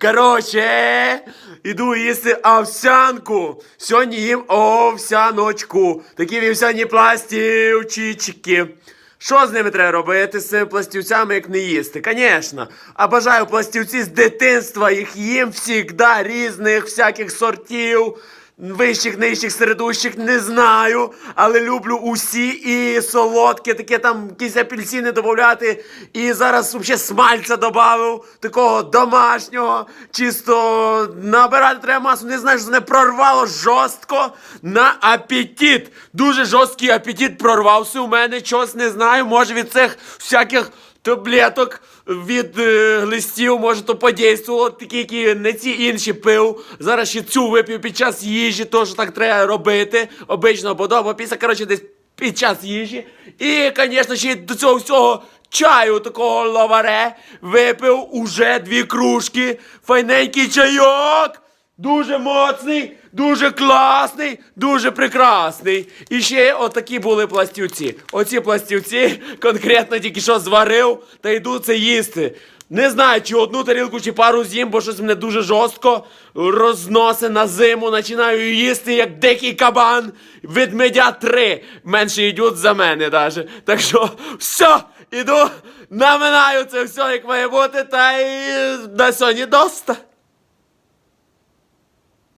Короче, іду їсти овсянку. Сьогодні їм овсяночку. Такі вівсяні пластівчички. Що з ними треба робити з цими пластівцями, як не їсти? Звісно. А бажаю пластівці з дитинства, їх їм завжди різних всяких сортів. Вищих, нижчих, середущих не знаю, але люблю усі і солодкі, таке там якісь апельсини додати. І зараз взагалі смальця додав, такого домашнього, чисто набирати треба масу. Не знаю, що не прорвало жорстко на апетит. Дуже жорсткий апетит прорвався у мене. Чогось не знаю. Може від цих всяких таблеток від е, листів, може, то подействувало, такі, які не ці інші пив. Зараз ще цю вип'ю під час їжі, то що так треба робити. Обично подобається, після, коротше, десь під час їжі. І, звісно, ще до цього всього чаю такого лаваре випив уже дві кружки. Файненький чайок. Дуже моцний, дуже класний, дуже прекрасний. І ще отакі були пластівці. Оці пластівці конкретно тільки що зварив та йду це їсти. Не знаю, чи одну тарілку, чи пару з'їм, бо щось мене дуже жорстко розносить на зиму. Починаю їсти як дикий кабан. Ведмедя три. Менше йдуть за мене даже. Так що все, іду, наминаю це все, як має бути, та й на сьогодні доста.